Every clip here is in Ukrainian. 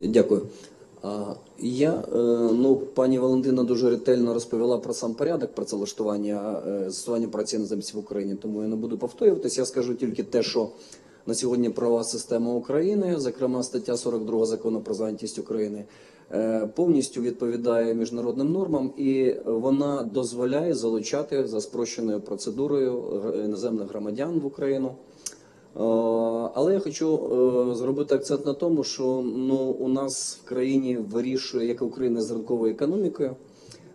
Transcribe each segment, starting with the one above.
Дякую. Я, е, ну, пані Валентина дуже ретельно розповіла про сам порядок працевлаштування, е, застосування праці іноземців в Україні, тому я не буду повторюватись. Я скажу тільки те, що на сьогодні правова система України, зокрема стаття 42 закону про зайнятість України, е, повністю відповідає міжнародним нормам, і вона дозволяє залучати за спрощеною процедурою іноземних громадян в Україну. Е, Але я хочу е, зробити акцент на тому, що ну у нас в країні вирішує, як і Україна з ринковою економікою,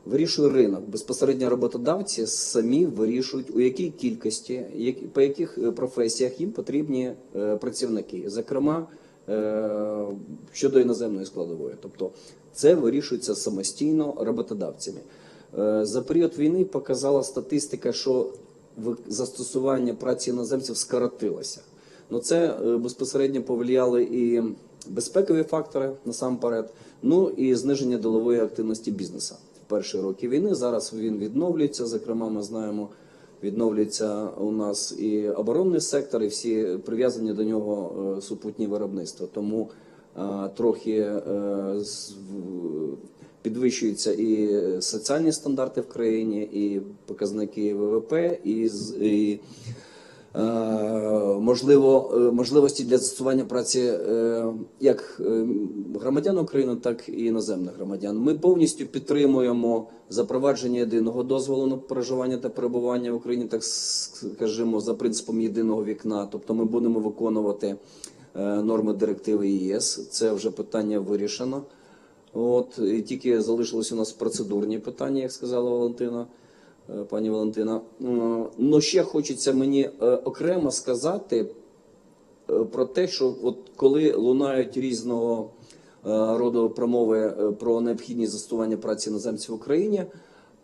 вирішує ринок. Безпосередньо роботодавці самі вирішують, у якій кількості, по яких е, професіях їм потрібні працівники, зокрема щодо іноземної складової. Тобто це вирішується самостійно роботодавцями. За період війни показала статистика, що застосування праці іноземців скоротилося. Ну це е, безпосередньо повлияли і безпекові фактори насамперед, ну і зниження ділової активності бізнесу в перші роки війни. Зараз він відновлюється. Зокрема, ми знаємо, відновлюється у нас і оборонний сектор, і всі прив'язані до нього е, супутні виробництва. Тому трохи е, з- в- підвищуються і соціальні стандарти в країні, і показники ВВП, і, і е, можливо, е, можливості для застосування праці е, як громадян України, так і іноземних громадян. Ми повністю підтримуємо запровадження єдиного дозволу на проживання та перебування в Україні, так скажімо, за принципом єдиного вікна. Тобто ми будемо виконувати норми директиви ЄС. Це вже питання вирішено. От і тільки залишились у нас процедурні питання, як сказала Валентина, е, пані Валентина. Ну ще хочеться мені е, окремо сказати е, про те, що от коли лунають різного е, роду промови е, про необхідність застосування праці іноземців в Україні.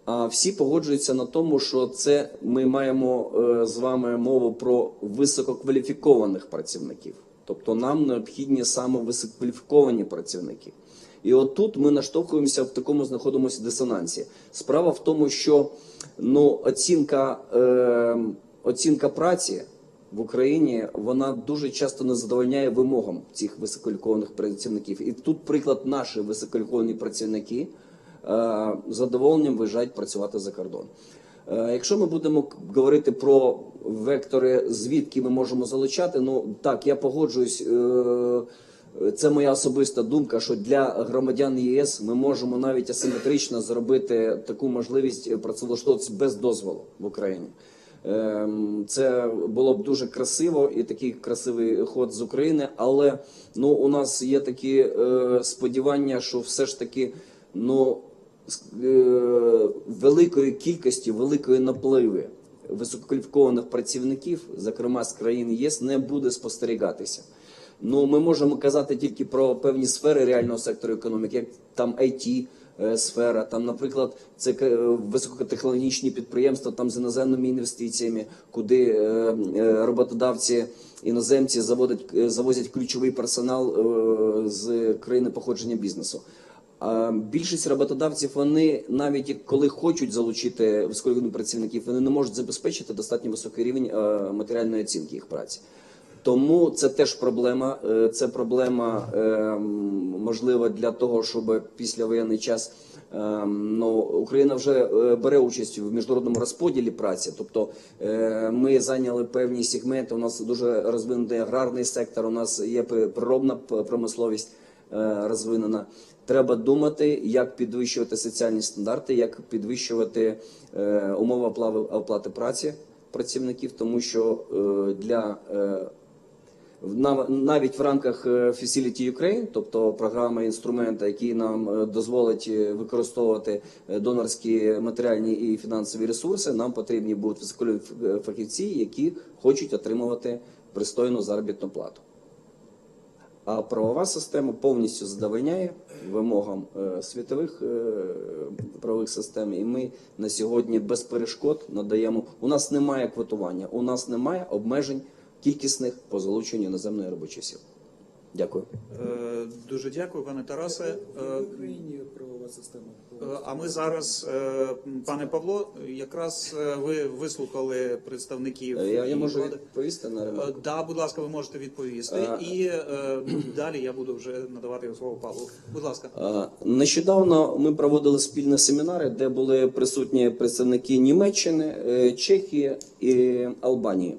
А всі погоджуються на тому, що це ми маємо е, з вами мову про висококваліфікованих працівників. Тобто нам необхідні саме висококваліфіковані працівники. І от тут ми наштовхуємося в такому знаходимося дисонансі. Справа в тому, що ну, оцінка, е, оцінка праці в Україні вона дуже часто не задовольняє вимогам цих висококваліфікованих працівників. І тут приклад наші висококваліфіковані працівники е, задоволенням виїжджають працювати за кордон. Е, Якщо ми будемо говорити про вектори, звідки ми можемо залучати, ну так я погоджуюсь. е, Це моя особиста думка, що для громадян ЄС ми можемо навіть асиметрично зробити таку можливість працевлаштовуватися без дозволу в Україні. Ем, Це було б дуже красиво і такий красивий ход з України. Але ну у нас є такі е, сподівання, що все ж таки ну е, великої кількості, великої напливи висококваліфікованих працівників, зокрема з країн ЄС, не буде спостерігатися. Ну, ми можемо казати тільки про певні сфери реального сектору економіки, як там IT е, сфера, там, наприклад, це е, високотехнологічні підприємства там з іноземними інвестиціями, куди е, роботодавці іноземці заводять, завозять ключовий персонал з країни походження бізнесу. А більшість роботодавців вони навіть коли хочуть залучити висококваліфікованих працівників, вони не можуть забезпечити достатньо високий рівень матеріальної оцінки їх праці. Тому це теж проблема. Е, Це проблема е, можливо для того, щоб після воєнний час е, ну, Україна вже е, бере участь в міжнародному розподілі праці. Тобто е, ми зайняли певні сегменти. У нас дуже розвинутий аграрний сектор. У нас є природна промисловість розвинена. Треба думати, як підвищувати соціальні стандарти, як підвищувати умови оплати праці працівників, тому що для навіть в рамках е, Facility Ukraine, тобто програми інструмента, які нам е, дозволить е, використовувати донорські матеріальні і фінансові ресурси, нам потрібні будуть висококваліфіковані фахівці, які хочуть отримувати пристойну заробітну плату. А правова система повністю задовольняє вимогам світових правових систем, і ми на сьогодні без перешкод надаємо. У нас немає квотування, у нас немає обмежень кількісних по залученню іноземної робочої сили. Дякую. Е, Дуже дякую, пане Тарасе. Е, В Україні правова система. Е, А ми зараз, пане Павло, якраз ви вислухали представників. Я, я можу влади. відповісти на ремонт. Да, будь ласка, ви можете відповісти. Е, І е, далі я буду вже надавати слово Павлу. Будь ласка. Нещодавно ми проводили спільні семінари, де були присутні представники Німеччини, Чехії і Албанії.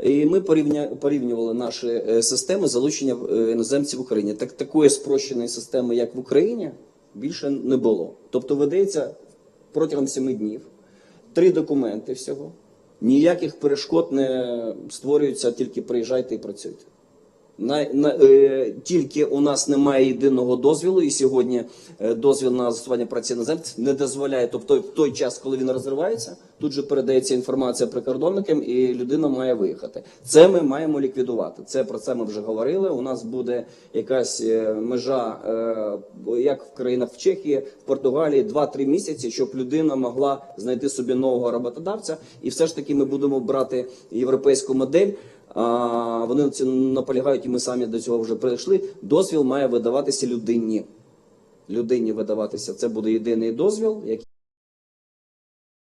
І ми порівня, порівнювали наші е, системи залучення е, іноземців в Україні. Так такої спрощеної системи, як в Україні, більше не було. Тобто ведеться протягом семи днів три документи всього. Ніяких перешкод не створюється, тільки приїжджайте і працюйте. На, на, е, тільки у нас немає єдиного дозвілу, і сьогодні е, дозвіл на застосування праці іноземців не дозволяє. Тобто, в той час, коли він розривається, тут же передається інформація прикордонникам, і людина має виїхати. Це ми маємо ліквідувати. Це про це ми вже говорили. У нас буде якась е, межа, е, як в країнах в Чехії, в Португалії, 2-3 місяці, щоб людина могла знайти собі нового роботодавця. І все ж таки ми будемо брати європейську модель. Вони це наполягають, і ми самі до цього вже прийшли. Дозвіл має видаватися людині. Людині видаватися. Це буде єдиний дозвіл, який